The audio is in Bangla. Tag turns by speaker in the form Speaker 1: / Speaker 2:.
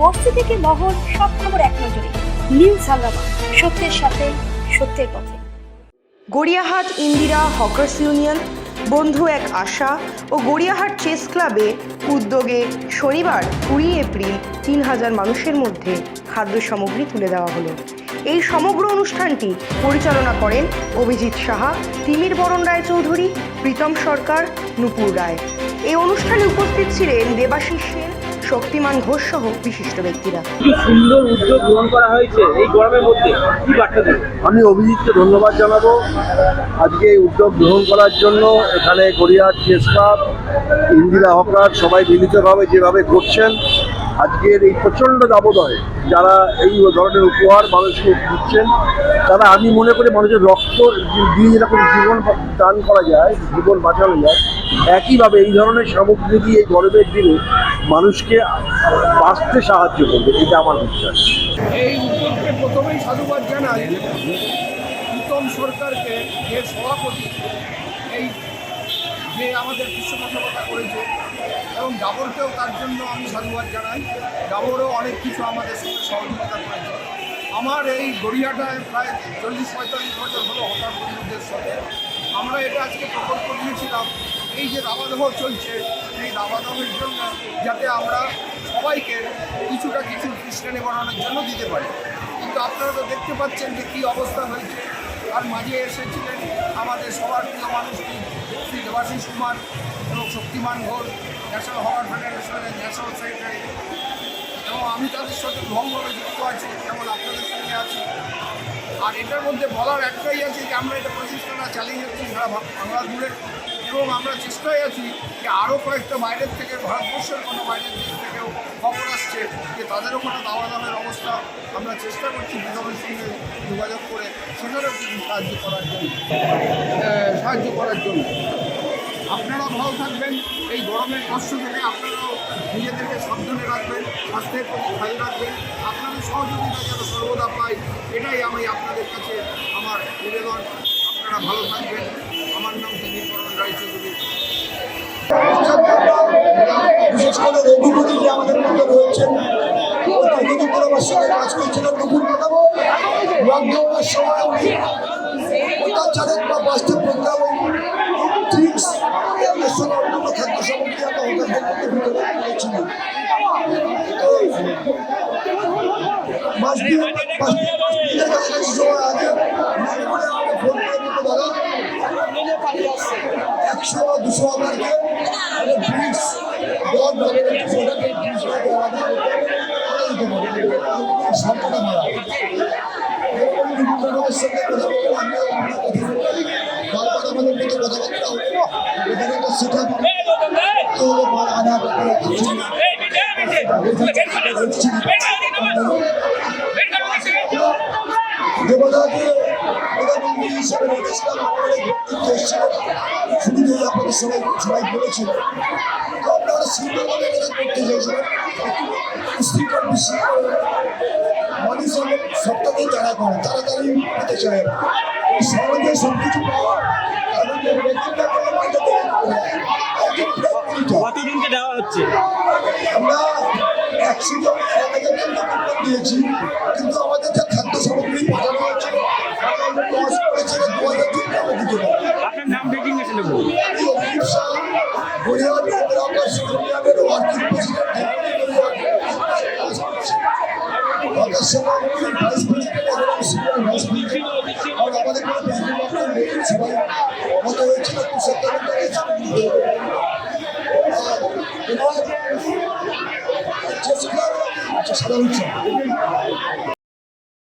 Speaker 1: বস্তি থেকে মহল সব খবর এক নজরে। নিউজ হাঙ্গামা সত্যের সাথে সত্যের পথে।
Speaker 2: গড়িয়াহাট ইন্দিরা হকার্স ইউনিয়ন, বন্ধু এক আশা ও গড়িয়াহাট চেস ক্লাবে উদ্যোগে শনিবার কুড়ি এপ্রিল তিন হাজার মানুষের মধ্যে খাদ্য সামগ্রী তুলে দেওয়া হলো। এই সমগ্র অনুষ্ঠানটি পরিচালনা করেন অভিজিৎ সাহা, তিমির বরণ রায়চৌধুরী, প্রীতম সরকার, নুপুর রায়। এই অনুষ্ঠানে উপস্থিত ছিলেন দেবাশিস সেন শক্তিমান ঘোষ সহ বিশিষ্ট ব্যক্তিরা।
Speaker 3: কি সুন্দর উদ্যোগ গ্রহণ করা হয়েছে এই গরমের মধ্যে? কি বার্তা দেবে
Speaker 4: আমি অভিজিৎকে ধন্যবাদ জানাব। আজকে এই উদ্যোগ গ্রহণ করার জন্য এখানে গড়িয়ার চেস ক্লাব ইন্দিরা হকার সবাই মিলিতভাবে যেভাবে করছেন আজকের এই প্রচণ্ড দাবদাহে যারা এই ধরনের উপহার মানুষকে দিচ্ছেন তারা আমি মনে করি মানুষের রক্ত দিয়ে যেরকম জীবন দান করা যায় জীবন বাঁচানো যায় একইভাবে এই ধরনের সামগ্রী দিয়ে এই গরমের দিনে মানুষকে বাঁচতে সাহায্য করবে, এটা আমার বিশ্বাস।
Speaker 5: এই উদ্যোগকে প্রথমেই সাধুবাদ জানাই উত্তম সরকারকে যে সভাপতি, এই যে আমাদের পৃষ্ঠপোষকতা করেছে, এবং ডাবরকেও তার জন্য আমি সাধুবাদ জানাই। ডাবরও অনেক কিছু আমাদের সঙ্গে সহযোগিতা করেছে। আমার এই গড়িয়াটায় প্রায় চল্লিশ পঁয়তাল্লিশ বছর হলো হঠাৎ বন্ধুদের সাথে। আমরা এটা আজকে প্রকল্প নিয়েছিলাম এই যে দাবাদহ চলছে, এই দাবাদহের জন্য যাতে আমরা সবাইকে কিছুটা কিছু কৃষ্ণানি বানানোর জন্য দিতে পারি। কিন্তু আপনারা তো দেখতে পাচ্ছেন যে কী অবস্থা হয়েছে। আর মাঝে এসেছিলেন আমাদের সবার প্রিয় মানুষটি, শ্রী দেবাশিস কুমার এবং শক্তিমান ঘোষ, ন্যাশনাল হওয়ার ফেডারেশনের ন্যাশনাল সেক্রেটারি। এবং আমি তাদের সাথে ভঙ্গভাবে যুক্ত আছি যেমন আপনাদের সঙ্গে আছি আর এটার মধ্যে বলার একটাই আছে যে আমরা এটা প্রচেষ্টাটা চালিয়ে যাচ্ছি সারা বাংলা জুড়ে। এবং আমরা চেষ্টায় আছি যে আরও কয়েকটা বাইরের থেকে, ভারতবর্ষের কোনো বাইরের দেশ থেকেও খবর আসছে যে তাদেরও কোনো দাওয়া দামের অবস্থা। আমরা চেষ্টা করছি বিধবের সঙ্গে যোগাযোগ করে সেখানেও কিছু সাহায্য করার জন্য। সাহায্য করার জন্য। আপনারা ভালো থাকবেন। এই গরমের কষ্ট থেকে আপনারাও নিজেদেরকে সাবধানে রাখবেন, স্বাস্থ্যের প্রতি খেয়াল রাখবেন। আপনাদের সহযোগিতা যেন সর্বদা পাই, এটাই আমি আপনাদের কাছে আমার নিবেদন। আপনারা ভালো থাকবেন। আমার নাম তিনিকরণ রায়চৌধুরী
Speaker 6: বিশেষ করে রঘুপতি যে আমাদের মধ্যে রয়েছেন রঘুপতি পরিবার সঙ্গে কাজ করছিলেন নতুন লকডাউনের সময় উনি অত্যাচারের বা বাস্তব প্রোগ্রাম সঙ্গে অন্যান্য খাদ্য সামগ্রী আমরা মধ্যে ভিতরে কাছাকাছি সময় আগে একশো দুশো আমাকে ড্রিঙ্কস দেবতাকে প্রধানমন্ত্রী হিসেবে রেখেছিলাম আমাদের বক্তব্য এসেছিল শুরুতেই আপনাদের সবাই সবাই বলেছিল তো আপনারা সুন্দরভাবে এটা করতে চাইছিলেন শৃঙ্খল বিশৃঙ্খল মানুষ অনেক সব কিছু পাওয়া জন এক হাজার কুপন দিয়েছি কিন্তু আমাদের যে খাদ্য সামগ্রী পাঠানো হয়েছে আমরা লস করেছে দু হাজার জনকে আমরা দিতে পারি
Speaker 3: আপনার নাম নেব
Speaker 6: অভিজিৎ শাহ গড়িয়াহাট ইউনিয়নের ওয়ার্কিং প্রেসিডেন্ট আকাশ সভাপতি আর এবার চেষ্টা সাধারণ